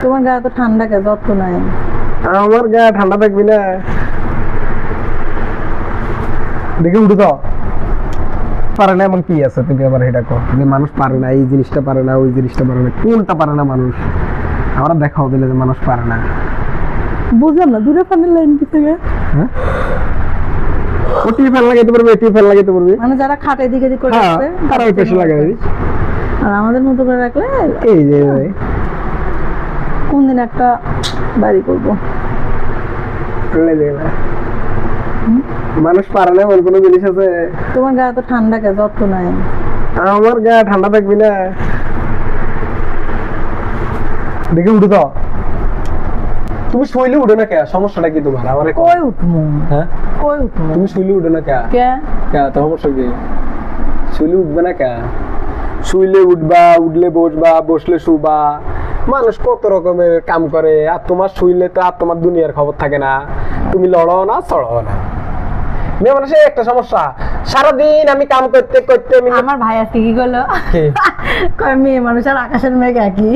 তোমার গায়ে তো ঠান্ডা কে? জ্বর তো নাই। আমার গায়ে ঠান্ডা থাকবি না। দেখে উঠে তো। পারে না এমন কি আছে? তুমি আবার এটা কো যে মানুষ পারে না এই জিনিসটা পারে না ওই জিনিসটা পারে না। কোনটা পারে না মানুষ? আমরা দেখাও দিলে যে মানুষ পারে না। বুঝলাম না দূরে ফানের লাইন কি থেকে হ্যাঁ? ওটি ফ্যান লাগাইতে পারবে এটি ফ্যান লাগাইতে পারবে। মানে যারা খাটে দিকে দিকে করে তারা ওই পেশে লাগাই আর আমাদের মতো করে রাখলে এই যে। কোন দিন একটা বাড়ি করব। মানুষ পারে না এমন কোনো জিনিস আছে? তোমার গায়ে তো ঠান্ডা কে জ্বর তো নাই। আমার গায়ে ঠান্ডা থাকবি না। দেখে উঠে তো। তুমি শুইলে উঠে না কে? সমস্যাটা কি তোমার? আমার কই উঠমু হ্যাঁ? কই উঠমু তুমি শুইলে উঠে না কে? কে? কে? তো সমস্যা কি? শুইলে উঠবে না কে? শুইলে উঠবা উঠলে বসবা বসলে শুবা। মানুষ কত রকমের কাম করে আর তোমার শুইলে তো আর তোমার দুনিয়ার খবর থাকে না। তুমি লড়ো না চড়ো না। মেয়ে মানুষের একটা সমস্যা। সারাদিন আমি কাম করতে করতে আমার ভাই আজকে কি করল? মেয়ে মানুষ আর আকাশের মেঘ একই।